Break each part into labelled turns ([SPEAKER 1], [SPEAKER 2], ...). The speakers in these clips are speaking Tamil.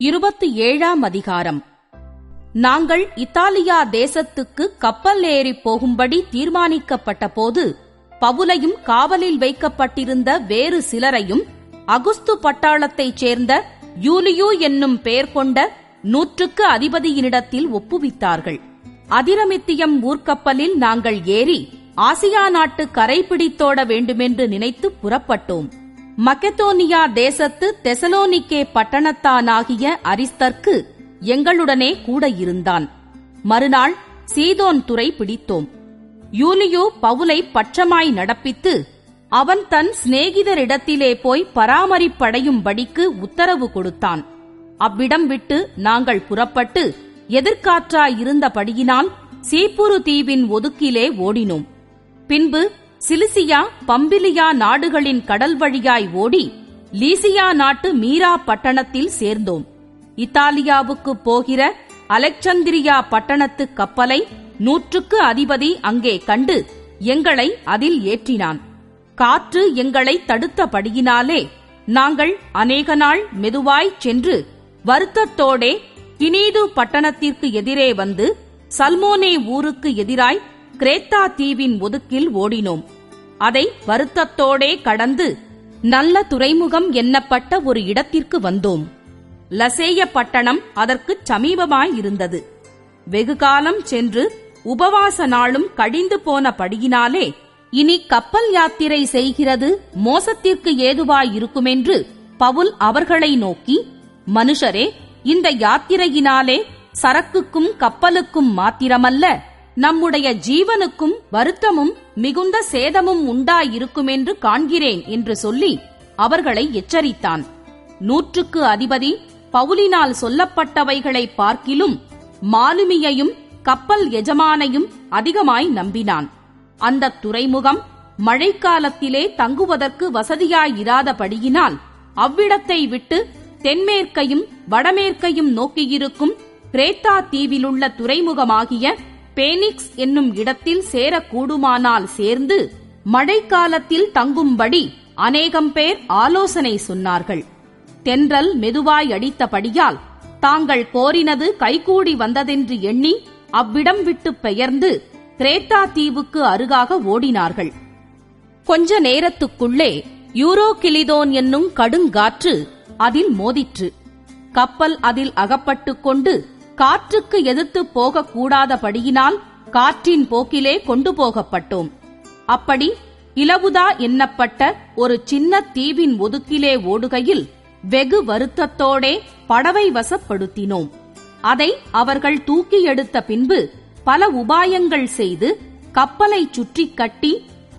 [SPEAKER 1] இருபத்தி ஏழாம் அதிகாரம். நாங்கள் இத்தாலியா தேசத்துக்கு கப்பல் ஏறி போகும்படி தீர்மானிக்கப்பட்ட போது பவுலையும் காவலில் வைக்கப்பட்டிருந்த வேறு சிலரையும் அகுஸ்து பட்டாளத்தைச் சேர்ந்த யூலியு என்னும் பெயர் கொண்ட நூற்றுக்கு அதிபதியினிடத்தில் ஒப்புவித்தார்கள். அதிரமித்தியம் ஊர்க்கப்பலில் நாங்கள் ஏறி ஆசியா நாட்டு கரைபிடித்தோட வேண்டுமென்று நினைத்து புறப்பட்டோம். மக்கெதோனியா தேசத்து தெசலோனிக்கே பட்டணத்தானாகிய அரிஸ்தர்க்கு எங்களுடனே கூட இருந்தான். மறுநாள் சீதோன் துறை பிடித்தோம். யூலியோ பவுலை பட்சமாய் நடப்பித்து அவன் தன் சிநேகிதரிடத்திலே போய் பராமரிப்படையும்படிக்கு உத்தரவு கொடுத்தான். அவ்விடம் விட்டு நாங்கள் புறப்பட்டு எதிர்காற்றாயிருந்தபடியினால் சீப்புரு தீவின் ஒதுக்கிலே ஓடினோம். பின்பு சிலிசியா பம்பிலியா நாடுகளின் கடல் வழியாய் ஓடி லீசியா நாட்டு மீரா பட்டணத்தில் சேர்ந்தோம். இத்தாலியாவுக்கு போகிற அலெக்சந்திரியா பட்டணத்து கப்பலை நூற்றுக்கு அதிபதி அங்கே கண்டு எங்களை அதில் ஏற்றினான். காற்று எங்களை தடுத்தபடியினாலே நாங்கள் அநேக நாள் மெதுவாய்ச் சென்று வருத்தத்தோடே கினீது பட்டணத்திற்கு எதிரே வந்து சல்மோனே ஊருக்கு எதிராய் கிரேத்தா தீவின் ஒதுக்கில் ஓடினோம். அதை வருத்தத்தோடே கடந்து நல்ல துறைமுகம் எண்ணப்பட்ட ஒரு இடத்திற்கு வந்தோம். லசேய பட்டணம் அதற்குச் சமீபமாயிருந்தது வெகுகாலம் சென்று உபவாச நாளும் கழிந்து போனபடியினாலே இனி கப்பல் யாத்திரை செய்கிறது மோசத்திற்கு ஏதுவாயிருக்குமென்று பவுல் அவர்களை நோக்கி மனுஷரே இந்த யாத்திரையினாலே சரக்குக்கும் கப்பலுக்கும் மாத்திரமல்ல நம்முடைய ஜீவனுக்கும் வருத்தமும் மிகுந்த சேதமும் உண்டாயிருக்குமென்று காண்கிறேன் என்று சொல்லி அவர்களை எச்சரித்தான். நூற்றுக்கு அதிபதி பவுலினால் சொல்லப்பட்டவைகளை பார்க்கிலும் மாலுமியையும் கப்பல் எஜமானையும் அதிகமாய் நம்பினான். அந்த துறைமுகம் மழைக்காலத்திலே தங்குவதற்கு வசதியாயிராதபடியினால் அவ்விடத்தை விட்டு தென்மேற்கையும் வடமேற்கையும் நோக்கியிருக்கும் கிரேத்தா தீவிலுள்ள துறைமுகமாகிய பேனிக்ஸ் என்னும் இடத்தில் சேரக்கூடுமானால் சேர்ந்து மழைக்காலத்தில் தங்கும்படி அநேகம் பேர் ஆலோசனை சொன்னார்கள். தென்றல் மெதுவாய் அடித்தபடியால் தாங்கள் கோரினது கைகூடி வந்ததென்று எண்ணி அவ்விடம் விட்டு பெயர்ந்து கிரேட்டா தீவுக்கு அருகாக ஓடினார்கள். கொஞ்ச நேரத்துக்குள்ளே யூரோகிலிதோன் என்னும் கடுங்காற்று அதில் மோதிற்று. கப்பல் அதில் அகப்பட்டுக் கொண்டு காற்றுக்கு எதிர்த்து போகக்கூடாதபடியினால் காற்றின் போக்கிலே கொண்டு போகப்பட்டோம். அப்படி இலவுதா எண்ணப்பட்ட ஒரு சின்ன தீவின் ஒதுக்கிலே ஓடுகையில் வெகு வருத்தத்தோடே படவை வசப்படுத்தினோம். அதை அவர்கள் தூக்கி எடுத்த பின்பு பல உபாயங்கள் செய்து கப்பலை சுற்றி கட்டி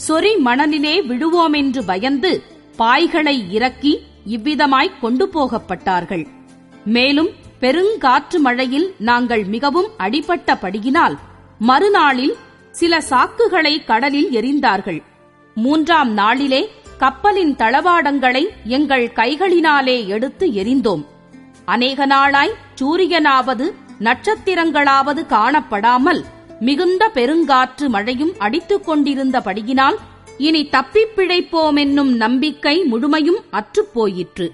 [SPEAKER 1] சொறி மணலிலே விழுவோமென்று பயந்து பாய்களை இறக்கி இவ்விதமாய் கொண்டு போகப்பட்டார்கள். மேலும் பெருங்காற்று மழையில் நாங்கள் மிகவும் அடிபட்டபடியினால் மறுநாளில் சில சாக்குகளை கடலில் எறிந்தார்கள். மூன்றாம் நாளிலே கப்பலின் தளவாடங்களை எங்கள் கைகளினாலே எடுத்து எரிந்தோம் அநேக நாளாய் சூரியனாவது நட்சத்திரங்களாவது காணப்படாமல் மிகுந்த பெருங்காற்று மழையும் அடித்துக் கொண்டிருந்தபடியினால் இனி தப்பிப் பிழைப்போமென்னும் நம்பிக்கை முழுமையும் அற்றுப்போயிற்று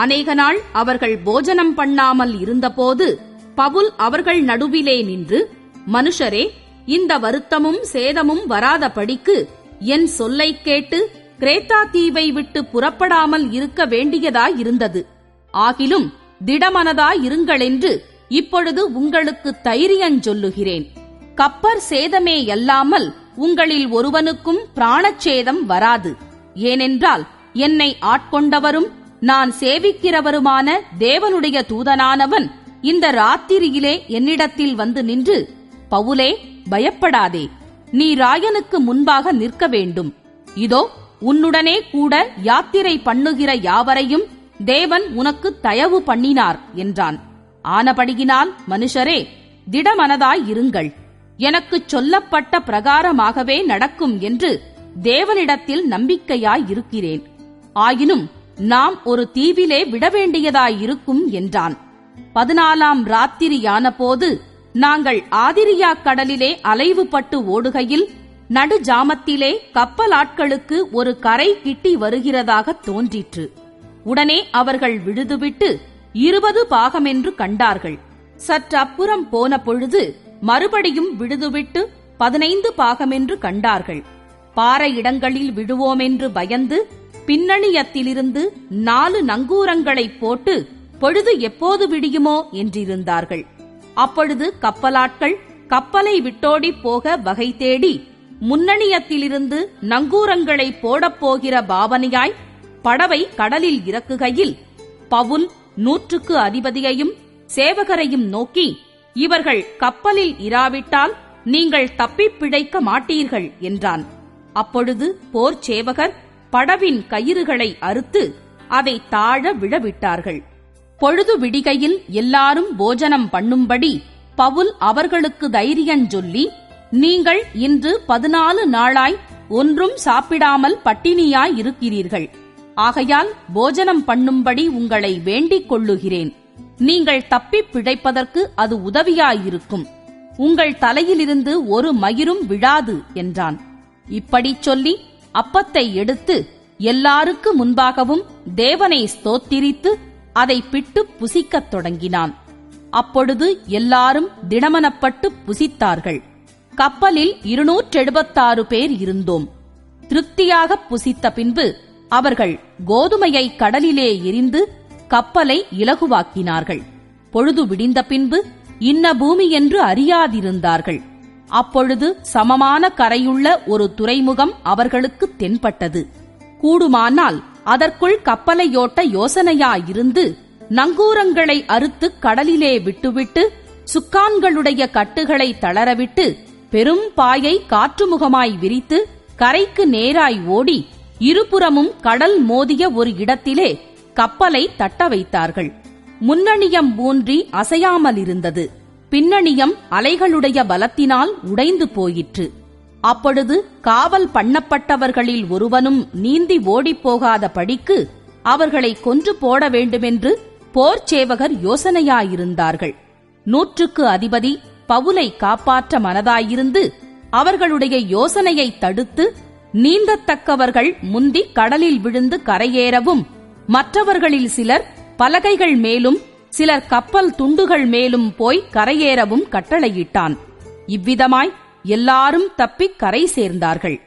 [SPEAKER 1] அநேக நாள் அவர்கள் போஜனம் பண்ணாமல் இருந்தபோது பவுல் அவர்கள் நடுவிலே நின்று மனுஷரே இந்த வருத்தமும் சேதமும் வராதபடிக்கு என் சொல்லைக் கேட்டு கிரேத்தா தீவை விட்டு புறப்படாமல் இருக்க வேண்டியதாயிருந்தது. ஆகிலும் திடமனதாயிருங்களென்று இப்பொழுது உங்களுக்கு தைரியஞ்சொல்லுகிறேன் கப்பர் சேதமே அல்லாமல் உங்களில் ஒருவனுக்கும் பிராணச்சேதம் வராது. ஏனென்றால் என்னை ஆட்கொண்டவரும் நான் சேவிக்கிறவருமான தேவனுடைய தூதனானவன் இந்த ராத்திரியிலே என்னிடத்தில் வந்து நின்று பவுலே பயப்படாதே. நீ ராயனுக்கு முன்பாக நிற்க வேண்டும். இதோ உன்னுடனே கூட யாத்திரை பண்ணுகிற யாவரையும் தேவன் உனக்கு தயவு பண்ணினார் என்றான். ஆனபடியினால் மனுஷரே திடமனதாய் இருங்கள். எனக்குச் சொல்லப்பட்ட பிரகாரமாகவே நடக்கும் என்று தேவனிடத்தில் நம்பிக்கையாய் இருக்கிறேன். ஆயினும் நாம் ஒரு தீவிலே விட வேண்டியதாயிருக்கும் என்றான். பதினாலாம் ராத்திரியான போது நாங்கள் ஆதிரியா கடலிலே அலைவுபட்டு ஓடுகையில் நடுஜாமத்திலே கப்பலாட்களுக்கு ஒரு கரை கிட்டி வருகிறதாக தோன்றிற்று. உடனே அவர்கள் விழுதுவிட்டு இருபது பாகமென்று கண்டார்கள். சற்றப்புறம் போன பொழுது மறுபடியும் விடுதுவிட்டு பதினைந்து பாகமென்று கண்டார்கள். பாறை இடங்களில் விடுவோமென்று பயந்து பின்னணியத்திலிருந்து நாலு நங்கூரங்களை போட்டு பொழுது எப்போது விடியுமோ என்றிருந்தார்கள். அப்பொழுது கப்பலாட்கள் கப்பலை விட்டோடி போக வகை தேடி முன்னணியத்திலிருந்து நங்கூரங்களை போடப்போகிற பாவனையாய் படவை கடலில் இறக்குகையில் பவுல் நூற்றுக்கு அதிபதியையும் சேவகரையும் நோக்கி இவர்கள் கப்பலில் இராவிட்டால் நீங்கள் தப்பிப் பிழைக்க மாட்டீர்கள் என்றான். அப்பொழுது போர் சேவகர் படவின் கயிறுகளை அறுத்து அதை தாழ விழவிட்டார்கள். பொழுது விடிகையில் எல்லாரும் போஜனம் பண்ணும்படி பவுல் அவர்களுக்கு தைரியஞ் சொல்லி நீங்கள் இன்று பதினாலு நாளாய் ஒன்றும் சாப்பிடாமல் பட்டினியாய் இருக்கிறீர்கள். ஆகையால் போஜனம் பண்ணும்படி உங்களை வேண்டிக் கொள்ளுகிறேன். நீங்கள் தப்பிப் பிழைப்பதற்கு அது உதவியாயிருக்கும். உங்கள் தலையிலிருந்து ஒரு மயிரும் விழாது என்றான். இப்படிச் சொல்லி அப்பத்தை எடுத்து எல்லாருக்கு முன்பாகவும் தேவனை ஸ்தோத்திரித்து அதை பிட்டு புசிக்கத் தொடங்கினான். அப்பொழுது எல்லாரும் திடமனப்பட்டு புசித்தார்கள். கப்பலில் இருநூற்றெழுபத்தாறு பேர் இருந்தோம். திருப்தியாக புசித்த பின்பு அவர்கள் கோதுமையை கடலிலே எரிந்து கப்பலை இலகுவாக்கினார்கள். பொழுது விடிந்த பின்பு இன்ன பூமி என்று அறியாதிருந்தார்கள். அப்பொழுது சமமான கரையுள்ள ஒரு துறைமுகம் அவர்களுக்கு தென்பட்டது. கூடுமானால் அதற்குள் கப்பலையோட்ட யோசனையாயிருந்து நங்கூரங்களை அறுத்து கடலிலே விட்டுவிட்டு சுக்கான்களுடைய கட்டுகளை தளரவிட்டு பெரும் பாயை காற்றுமுகமாய் விரித்து கரைக்கு நேராய் ஓடி இருபுறமும் கடல் மோதிய ஒரு இடத்திலே கப்பலை தட்ட வைத்தார்கள் முன்னணியம் ஊன்றி அசையாமலிருந்தது. பின்னணியம் அலைகளுடைய பலத்தினால் உடைந்து போயிற்று. அப்பொழுது காவல் பண்ணப்பட்டவர்களில் ஒருவனும் நீந்தி ஓடிப்போகாத படிக்கு அவர்களை கொன்று போட வேண்டுமென்று போர்ச்சேவகர் யோசனையாயிருந்தார்கள். நூற்றுக்கு அதிபதி பவுலை காப்பாற்ற மனதாயிருந்து அவர்களுடைய யோசனையை தடுத்து நீந்தத்தக்கவர்கள் முந்தி கடலில் விழுந்து கரையேறவும் மற்றவர்களில் சிலர் பலகைகள் மேலும் சிலர் கப்பல் துண்டுகள் மேலும் போய் கரையேறவும் கட்டளையிட்டான். இவ்விதமாய் எல்லாரும் தப்பிக் கரை சேர்ந்தார்கள்.